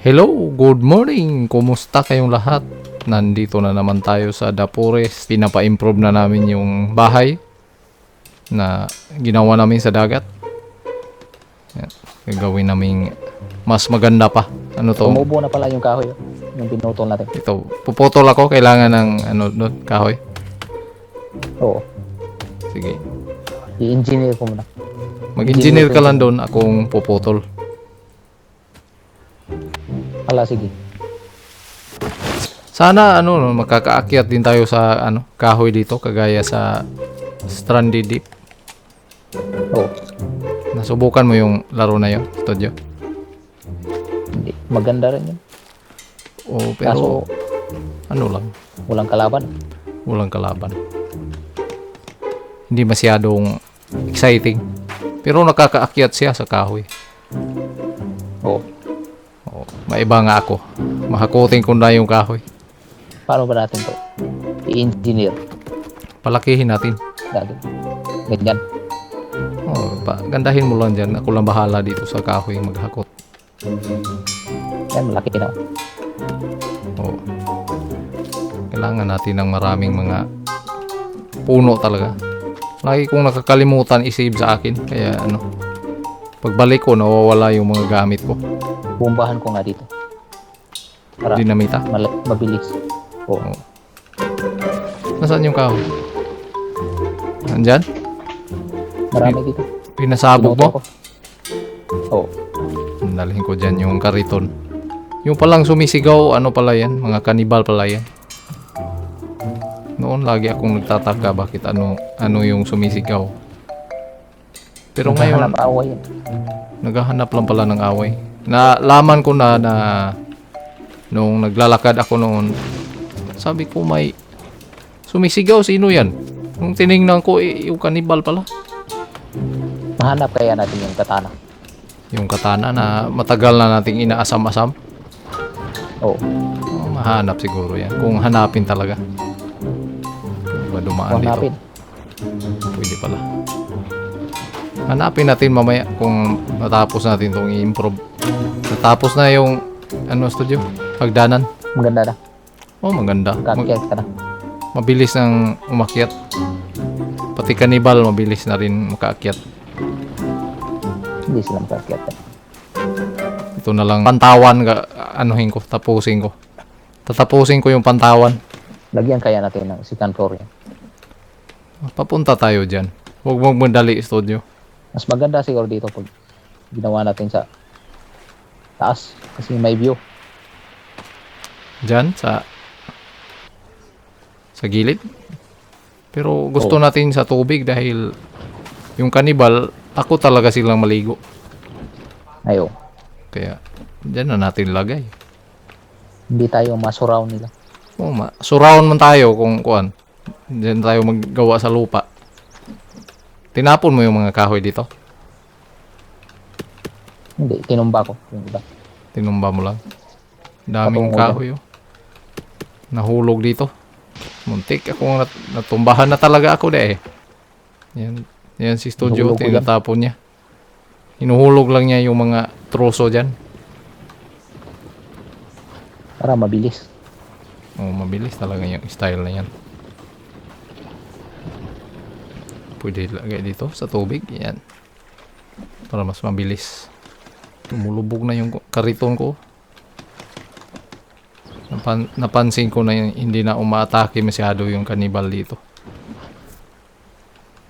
Hello, good morning. Kumusta kayong lahat? Nandito na naman tayo sa Dapores. Pinapa-improve na namin yung bahay na ginawa namin sa dagat. Gagawin namin mas maganda pa. Ano to? Tumubo na pala yung kahoy, oh. Yung pinutol natin. Ito, puputol ako. Kailangan ng ano doon, kahoy. Oo. Sige. I-engineer ko muna. Mag-engineer ka lang doon. Akong puputol. Hala, sige. Sana ano no, makakaakyat din tayo sa ano kahoy dito kagaya sa Stranded Deep. Oo. Nasubukan mo yung laro na yun, studio? Hindi. Maganda rin yun. O Kaso, pero ano lang, walang kalaban. walang kalaban. Hindi masyadong exciting. Pero nakakaakyat siya sa kahoy. Oo. O, maiba nga ako. Mahakutin ko na yung kahoy. Paano ba natin to? I-engineer. Palakihin natin. Dati. Ganyan. O, pa, gandahin mo lang dyan. Ako lang bahala dito sa kahoy maghakot. Yan, malaki na. Oo. Kailangan natin ng maraming mga puno talaga. Lagi kong nakakalimutan i-save sa akin. Kaya ano, pagbalik ko, nawawala yung mga gamit ko. Bumbahan ko nga dito. Para Dinamita. mal- mabilis. Oo. Nasaan yung kahoy? Nandyan? Marami dito. Pinasabog mo? Oo. Dalhin ko dyan yung kariton. Yung palang sumisigaw, ano pala yan? Mga kanibal pala yan. Noon lagi akong nagtataka bakit ano ano yung sumisigaw. Pero ngayon, away naghahanap lang pala ng away. Nalaman ko na na nung naglalakad ako noon, sabi ko may sumisigaw, sino yan? Nung tiningnan ko, eh, yung kanibal pala. Mahanap kaya natin yung katana. Yung katana na matagal na nating inaasam-asam. Oo. Oh, mahanap siguro yan. Kung hanapin talaga. Ba dumaan dito? Hanapin. Pwede pala. Hanapin natin mamaya kung matapos natin itong i-improve. Natapos na yung ano studio? Pagdanan. Maganda na. Oh, maganda. Mag- ka na. mabilis nang umakyat. Pati kanibal, mabilis na rin makaakyat. Hindi sila makakyat. Ito na lang pantawan ka, anuhin ko, tapusin ko. Tatapusin ko yung pantawan. Lagyan kaya natin ng second floor yan. Papunta tayo dyan. Huwag mong madali studio. Mas maganda siguro dito pag ginawa natin sa taas. Kasi may view. Dyan sa sa gilid. Pero gusto Oo. natin sa tubig dahil yung kanibal, ako talaga silang maligo. Ayo. Kaya dyan na natin lagay. Hindi tayo masurround nila. Oh, ma surround man tayo kung kuan. Diyan tayo maggawa sa lupa. Tinapon mo yung mga kahoy dito. Hindi, tinumba ko yung iba. Tinumba mo lang. Daming Patungkol kahoy oh. Nahulog dito. Muntik ako nat natumbahan na talaga ako de eh. Yan, yan si studio, tinatapon niya. Hinuhulog lang niya yung mga troso dyan. Para mabilis. Oh, mabilis talaga yung style na yan. Pwede lagay dito sa tubig. Yan. Para mas mabilis. Tumulubog na yung kariton ko. Napan napansin ko na yung hindi na umaatake masyado yung kanibal dito.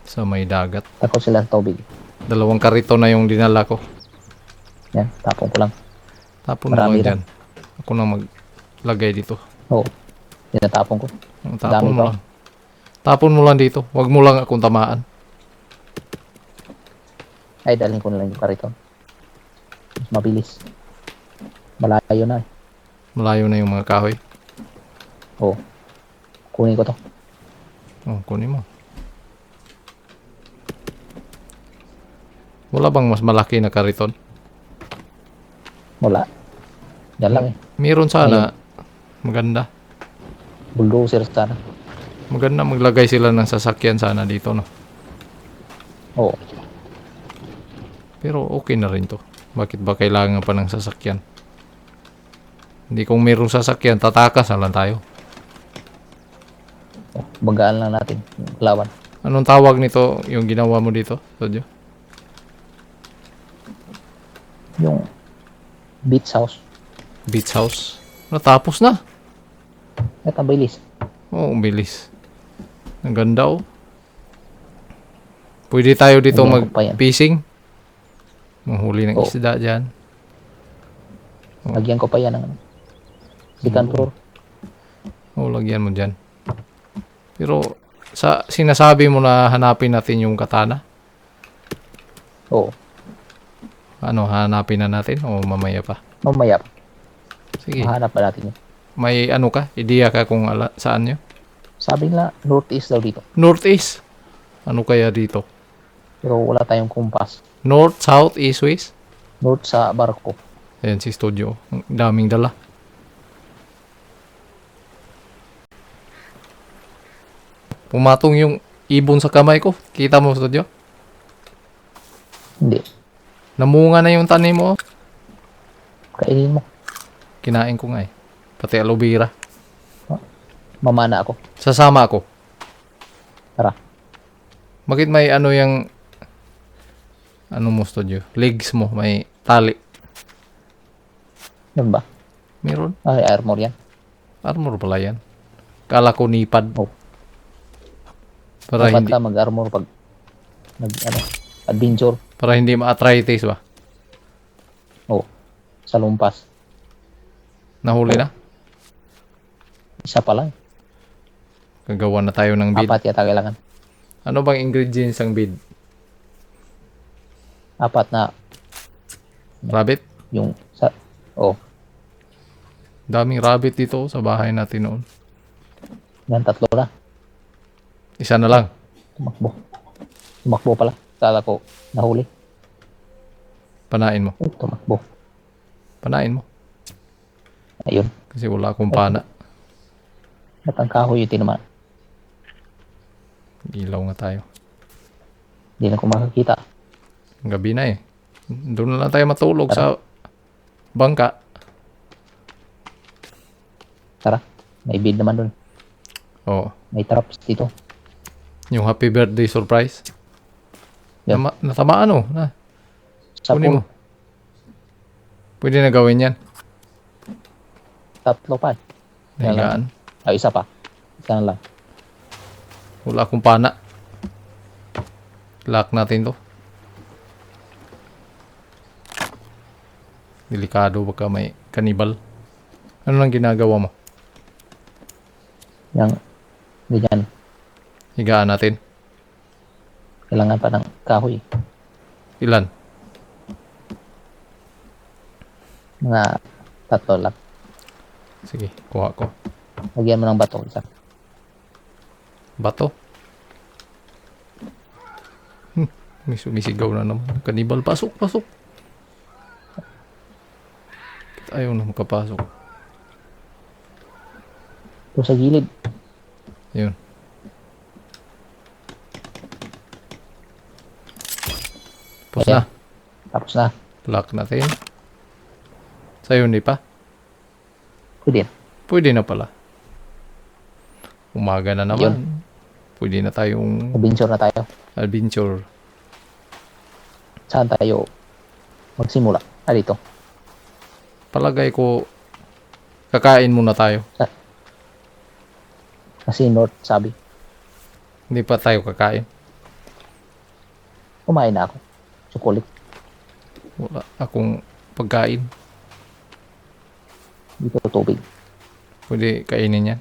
Sa may dagat. Takot sila sa tubig. Dalawang kariton na yung dinala ko. Yan, tapon ko lang. Tapon na lang Marami dyan. Ako na maglagay dito. Oo. Tinatapon ko. Tapon Dami mo pa. lang. Tapon mo lang dito. Huwag mo lang akong tamaan. Ay, dalhin ko na lang yung kariton. Mas mabilis. Malayo na eh. Malayo na yung mga kahoy. Oo. Kunin ko to. Oh, kunin mo. Wala bang mas malaki na kariton? Wala. Yan lang eh. Meron sana. Maganda. Bulldozer sana. Maganda maglagay sila ng sasakyan sana dito, no? Oo. Pero okay na rin to. Bakit ba kailangan pa ng sasakyan? Hindi kung mayroong sasakyan, tatakas na lang tayo. Bagaan lang natin lawan. Anong tawag nito yung ginawa mo dito, Sodyo? Yung beach house. Beach house. Natapos na. Ang bilis. Oo, ang bilis. Ang ganda oh. Pwede tayo dito mag-fishing. Manghuli ng Oo. isda dyan. Oh. Lagyan ko pa yan ng floor. Oo, lagyan mo dyan. Pero, sa sinasabi mo na hanapin natin yung katana, Oo. Ano, hanapin na natin o mamaya pa? Mamaya, Sige, mahanap pa natin yun. may ano ka? Ideya ka kung ala, saan nyo? Sabi nila, northeast daw dito. Northeast. Ano kaya dito? Pero wala tayong kumpas. North, South, East, West? North sa barko. Ayan si studio. Ang daming dala. Pumatong yung ibon sa kamay ko. Kita mo studio? Hindi. Namunga na yung tanim mo. Kainin mo. Kinain ko nga eh. Pati aloe vera. Mamana ako. Sasama ako. Tara. Bakit may ano yung ano mo studio? Legs mo may tali. Yan ba? Meron. Ay, armor yan. Armor pala yan. Kala ko nipad. Oh. Para Dapat hindi ka mag-armor pag nag, ano, adventure. Para hindi ma-arthritis ba? Oo. Sa lumpas. Nahuli na. Isa pa lang. Gagawa na tayo ng bid. Apat yata kailangan. Ano bang ingredients ang bid? Apat na Rabbit? yung sa... Oh, Daming rabbit dito sa bahay natin noon. yan tatlo na. Isa na lang. Tumakbo. Tumakbo pala. Kala ko nahuli. Panain mo. Oh, tumakbo. Panain mo. Ayun. Kasi wala akong pana. At ang kahoy yung tinamaan. Ilaw nga tayo. Hindi na ko makakita. Gabi na eh. Doon na lang tayo matulog sa bangka. Tara. May bid naman dun. Oo. May traps dito. Yung happy birthday surprise. Yan. Nama, natamaan oh. Na, Sa kunin mo. Pwede na gawin yan. Tatlo pa. Nahigaan. Ay, isa pa. Isa na lang. Wala akong pana. Lock natin to. Delikado baka may kanibal. Ano lang ginagawa mo? Yang ganyan. Higaan natin. Kailangan pa ng kahoy. Ilan? Mga tatlo lang. Sige, kuha ko. Lagyan mo ng bato. Isa. Bato. Hmm, may sumisigaw na naman. Kanibal, pasok, pasok. Ayaw na makapasok. Ito sa gilid. Yun. Tapos Ayan. na. Tapos na. Lock natin. Sa'yo hindi pa? Pwede. Pwede na pala. Umaga na naman. Yun. Pwede na tayong Adventure na tayo. adventure. Saan tayo magsimula? Ah, dito. Palagay ko, kakain muna tayo. Kasi north sabi. Hindi pa tayo kakain. Kumain na ako. Chocolate. Wala akong pagkain. Dito tubig. Pwede kainin yan.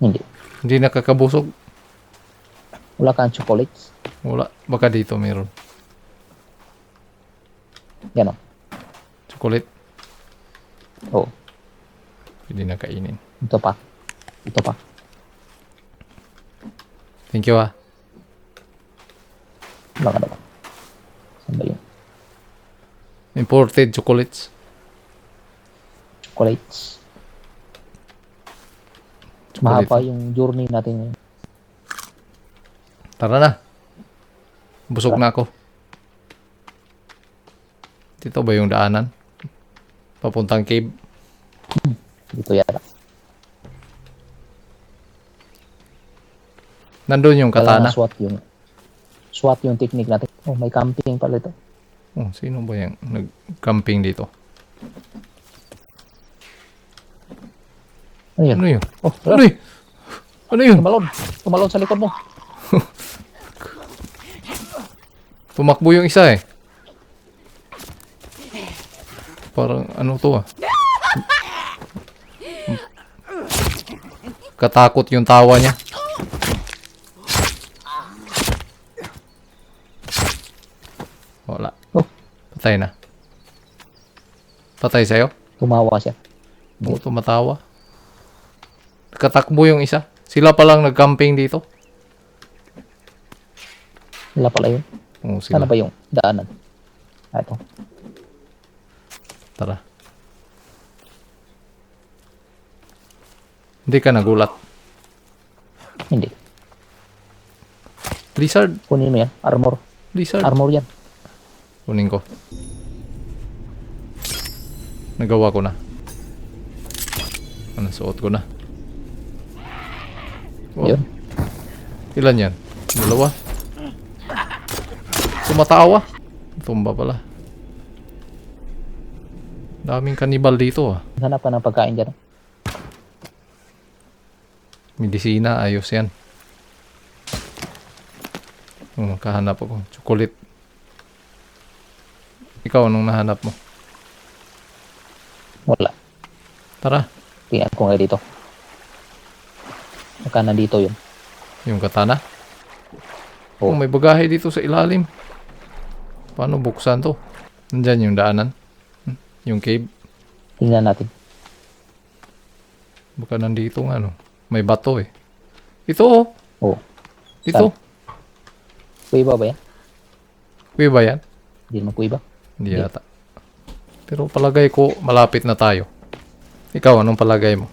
Hindi. Hindi nakakabusog. Wala kang chocolates. Wala. Baka dito meron. Yan o. Chocolate. Oo. Pwede na kainin. Ito pa. Ito pa. Thank you ah. Wala ka naman. Ba yun? Imported chocolates. Chocolates. Mahaba yung journey natin ngayon. Tara na. Busog na ako. Dito ba yung daanan? Papuntang cave? Dito yata. Nandun yung katana. Kailangan SWAT yung SWAT yung technique natin. Oh, may camping pala ito. Oh, sino ba yung nag-camping dito? Ano yun? Ano yun? Oh, Ano yun? Ano yun? tumalon. Tumalon sa likod mo. Tumakbo yung isa eh. Parang ano to ah. Katakot yung tawa niya. Patay na. Patay sa'yo? Tumawa siya. Oo, tumatawa. Katakbo yung isa. Sila palang nag-camping dito. Wala pala yun. Oo, Sana sila. ba yung daanan? Ah, ito. Tara. Hindi ka nagulat. Hindi. Blizzard. Kunin mo yan. Armor. Blizzard. Armor yan. Kunin ko. Nagawa ko na. Ano, suot ko na. Oh, Yun. Ilan yan? Dalawa. Tumatawa. Tumba pala. Daming kanibal dito ah. Hanap ka ng pagkain dyan. Medisina, ayos yan. Oh, kahanap ako. Chocolate. Ikaw, anong nahanap mo? Wala. Tara, Tingnan ko nga dito. Baka nandito yun. yung katana. Oh, Oh. may bagahe dito sa ilalim. Paano buksan to? Nandyan yung daanan. Hmm, Yung cave. Tingnan natin. Baka nandito nga, no? May bato eh. Ito oh. Oh. Ito. Kuiba ba yan? Kuya ba yan? Hindi naman kuiba. Hindi yata. Pero palagay ko, malapit na tayo. Ikaw, anong palagay mo?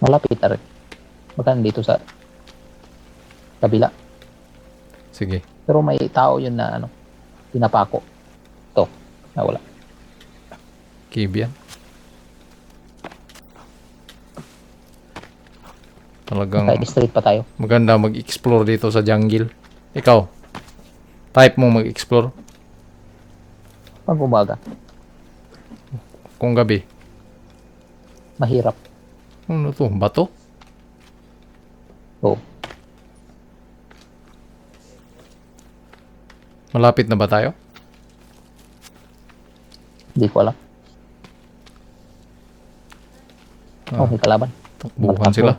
Malapit na rin. Baka nandito sa kabila. Sige. Pero may tao yun na ano, pinapako. Ito. Nawala. Yan. Talagang Side street pa tayo. maganda mag-explore dito sa jungle. Ikaw, type mo mag-explore Pag umaga, kung gabi. mahirap. Ano to? Bato? Oh. Malapit na ba tayo? Hindi ko alam. Ah. Oh, may kalaban. Takbuhan Tatlo. sila.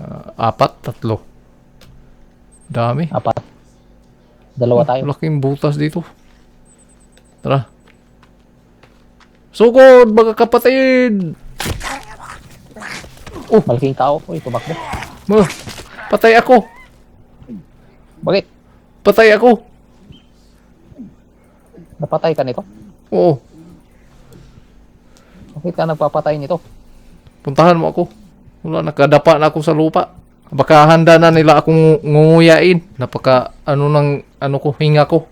Ah, apat, tatlo. Dami. Apat. Dalawa tayo. Laking butas dito. Tara. Sugod, mga kapatid! Malaking tao. Uy, tumakbo. Ma, patay ako! Bakit? Patay ako! Napatay ka nito? Oo, Bakit ka nagpapatay nito? puntahan mo ako. Wala, nakadapa na ako sa lupa. Baka handa na nila akong ngunguyain. Napaka, ano nang, ano ko, hinga ko.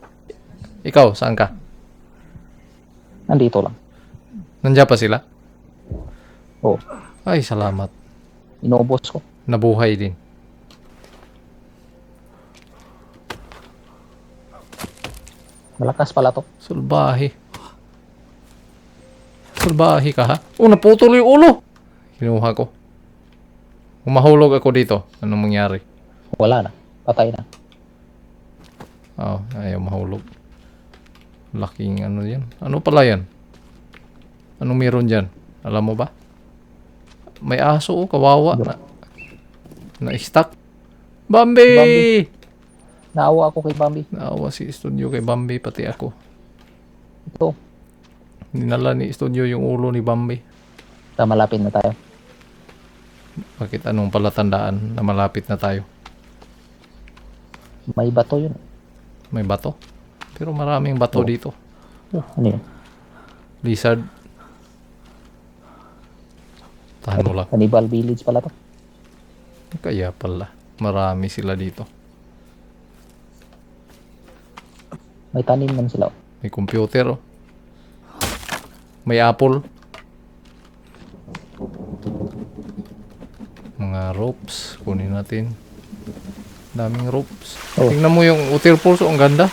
Ikaw, saan ka? Nandito lang. Nandiyan pa sila? Oh, Ay, salamat. inubos ko. Nabuhay din. Malakas pala to. Salbahe. Salbahe ka ha? Oh, naputol yung ulo. Kinuha ko. Umahulog ako dito. Anong mangyari? Wala na. Patay na. Oh, ayaw mahulog. Laking ano yan. Ano pala yan? Anong meron dyan? Alam mo ba? May aso oh, kawawa. Na, na-stuck. Bambi! Bambi. Naawa ako kay Bambi. Naawa si studio kay Bambi, pati ako. Ito. Dinala ni studio yung ulo ni Bambi. Ta malapit na tayo. Bakit anong palatandaan na malapit na tayo? May bato yun. May bato. Pero maraming bato Oh. dito. Ano yun? Lizard. Tahan mo lang. Cannibal Village pala to. Kaya pala. Marami sila dito. May tanim man sila. oh. May computer oh. May apple. Mga ropes. Kunin natin. Daming ropes. Oh. Tingnan mo yung waterfalls. Oh, ang ganda.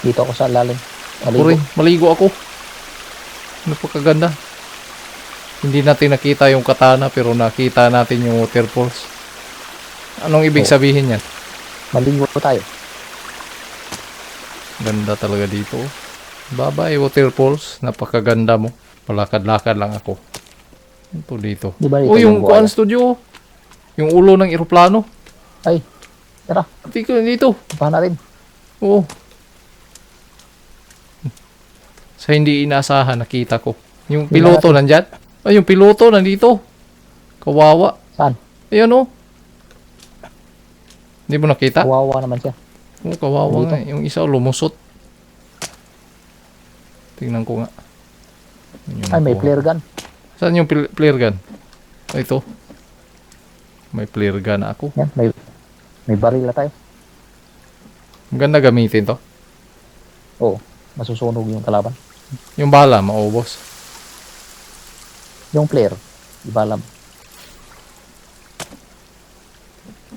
Dito ako sa lalim. Maligo. rin. Maligo ako. Napakaganda. Hindi natin nakita yung katana pero nakita natin yung waterfalls. Anong ibig Oh. sabihin yan? Maligo tayo. Ganda talaga dito. Bye-bye waterfalls. Napakaganda mo. Palakad-lakad lang ako. Ito dito. Di ba dito Oh, yung Kuan? Studio. Yung ulo ng eroplano. Ay, tara. Dito, dito. Puntahan natin. Oo. Sa hindi inaasahan, nakita ko. Yung piloto nandyan. Ay, yung piloto nandito. Kawawa. Saan? Ayan o. Hindi mo nakita? Kawawa naman siya. Oo, kawawa Dito. nga. Yung isa lumusot. Tingnan ko nga. Yun yung Ay, may nakuha. flare gun. Saan yung pil- flare gun? Ah, ito. May flare gun ako. Yan, may may baril na tayo. Maganda gamitin to. Oo, masusunog yung kalaban. Yung bala, maubos. Yung flare, iba lang.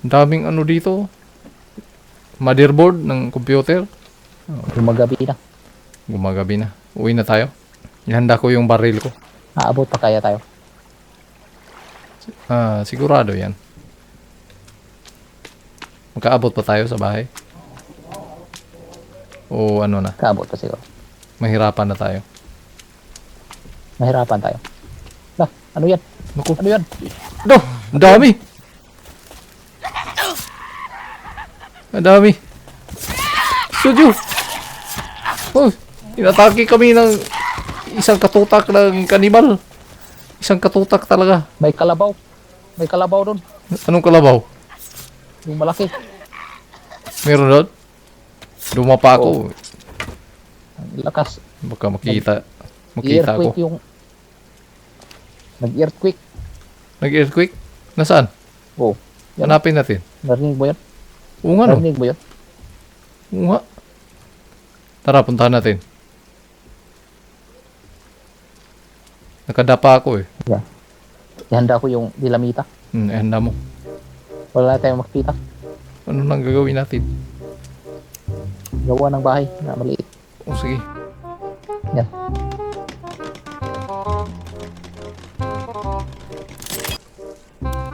Ang daming ano dito. Motherboard ng computer. Gumagabi na. Gumagabi na. Uwi na tayo. Ihanda ko yung baril ko. Aabot pa kaya tayo. Ah, sigurado yan. Magkaabot pa tayo sa bahay. O ano na, Kaabot pa siguro. Mahirapan na tayo. Mahirapan tayo. Lah, ano yan? Naku, Ano yan? no, ang dami! Ang dami! Studio! Oh, inatake kami ng isang katutak ng kanibal. Isang katutak talaga. May kalabaw. May kalabaw doon. Anong kalabaw? Yung malaki. Meron doon? Dumapa ako. Ang lakas. Baka makita. Makita ko. Yung... Nag-earthquake. Nag-earthquake? Nasaan? Oo. Yan. Hanapin natin. Narinig mo yan? Oo nga no. Narinig mo yan? Oo nga. Tara, puntahan natin. Nakadapa ako eh. Yan. Ihanda ko yung dilamita. Hmm, eh, handa mo. Wala tayong makita. Ano nang gagawin natin? Gawa ng bahay na maliit. O sige. Yan.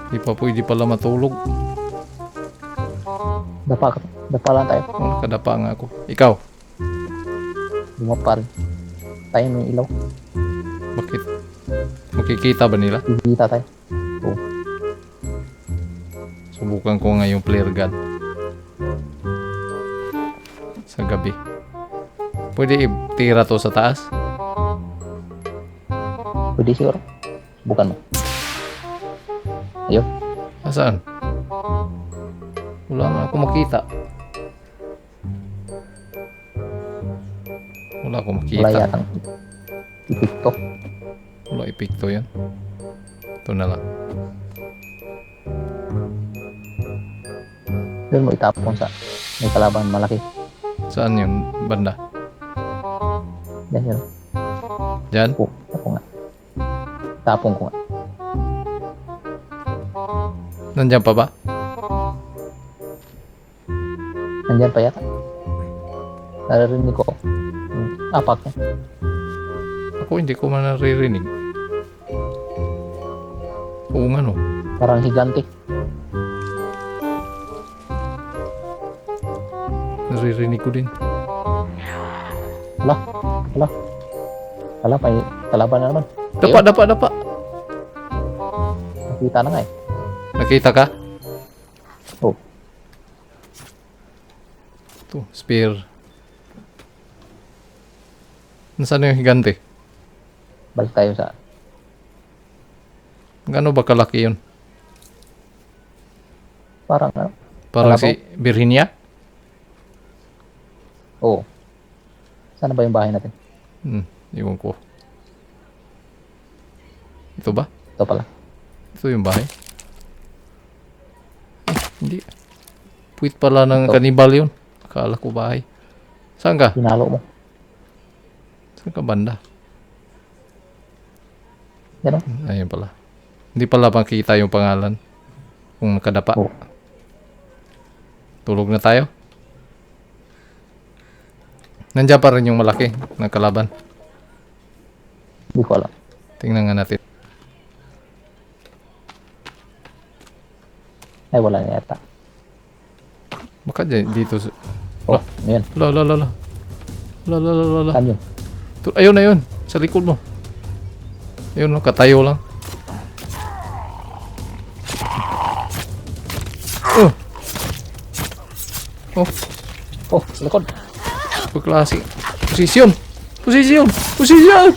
Di pa pwede pala matulog. Dapa, dapa lang tayo. O, nakadapa nga ako. Ikaw, Lumapar. Tayo ng ilaw. bakit? Makikita ba nila? Bibita tayo. Oo. Subukan ko nga yung flare gun. Sa gabi. Pwede itira to sa taas? Pwede siguro. Bukan mo. Ayun. Nasaan? Wala man ako makita. Wala ako Wala makita. yatang ipikto. Wala epekto yan. Ito na lang. Doon mo itapon sa may kalaban malaki. Saan yun? Banda? Yan yun. Diyan? Oo. Tapon nga. Tapon ko nga. Nandyan pa ba? Nandyan pa yata. Naririnig ko. Yung apak niya. Ako hindi ko man naririnig. Oo nga no. Parang higante. Naririnig ko din. Wala. Wala. Wala. May kalaban na naman. Dapa, dapa, dapa. Nakita na nga eh. Nakita ka? Oo. Ito, spear. Nasaan na yung higante? Balik tayo sa Gano'n ba kalaki yun? parang ano. Parang Kalabaw? si Virginia? Oo. Sana ba yung bahay natin? Hmm, iwan ko. Ito ba? Ito pala. Ito yung bahay. Eh, hindi. Puwit pala ng Ito. kanibal yun. Akala ko bahay. Saan ka? Hinalo mo. Saan ka banda? Yan o. Ayun pala. Hindi pala makita yung pangalan. Kung nakadapa. Oo. Tulog na tayo. Nandiyan pa rin yung malaki na kalaban. Hindi ko alam. Tingnan nga natin. Ay, wala na yata. Baka dyan, dito. sa- Oh, yun. La la la la. La la la la la. Saan yun? Ayun na yun. Sa likod mo. Ayun, no, katayo lang. Oh. Oh, Oh, likod. Pagklase. Posisyon. Posisyon. Posisyon.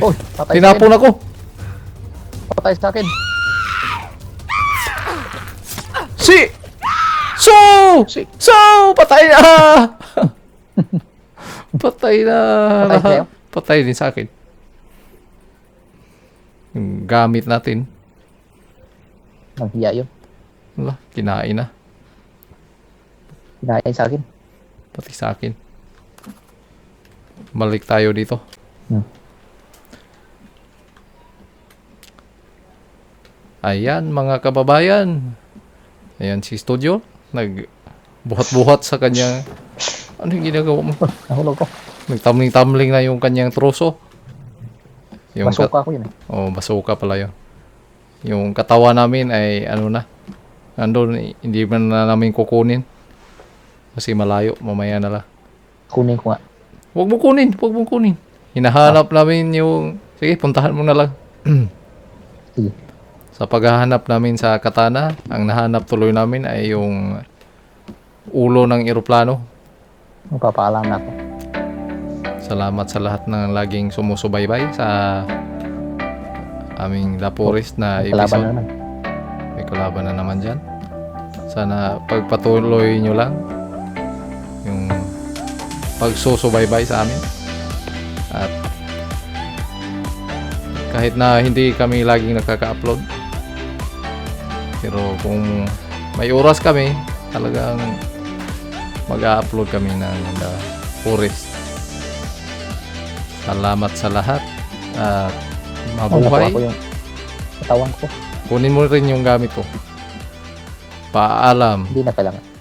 Oh, patay sa akin. Tinapon ako. Patay sa akin. Si! So! Si. So! Patay na! Patay na. Patay sa'yo? Patay din sa akin. Yung gamit natin. Nang hiya yun. Wala, kinain na. Kinain sa akin. Pati sa akin. Balik tayo dito. Hmm. Ayan mga kababayan. Ayan si Studio. Nag buhat-buhat sa kanyang ano yung ginagawa mo? Nahulog ko. Nagtamling-tamling na yung kanyang troso. Yung Masuka ko yun eh. oh, basuka pala yun. Yung katawa namin ay ano na. Andun, hindi man na namin kukunin. Kasi malayo, mamaya na lang. Kunin ko nga. Huwag mo kunin, huwag mo kunin. Hinahanap namin yung... Sige, puntahan mo na lang. Sige. Sa paghahanap namin sa katana, ang nahanap tuloy namin ay yung ulo ng eroplano. Magpapaalam na ako. Salamat sa lahat ng laging sumusubaybay sa aming Forest na Kalaban na episode. naman. May kalaban na naman dyan. Sana pagpatuloy nyo lang yung pagsusubaybay sa amin. At kahit na hindi kami laging nakaka-upload. Pero kung may oras kami, talagang mag-upload kami ng The Forest. Salamat sa lahat. At mabuhay. ko yung katawan ko. Kunin mo rin yung gamit ko. Paalam. Hindi na kailangan.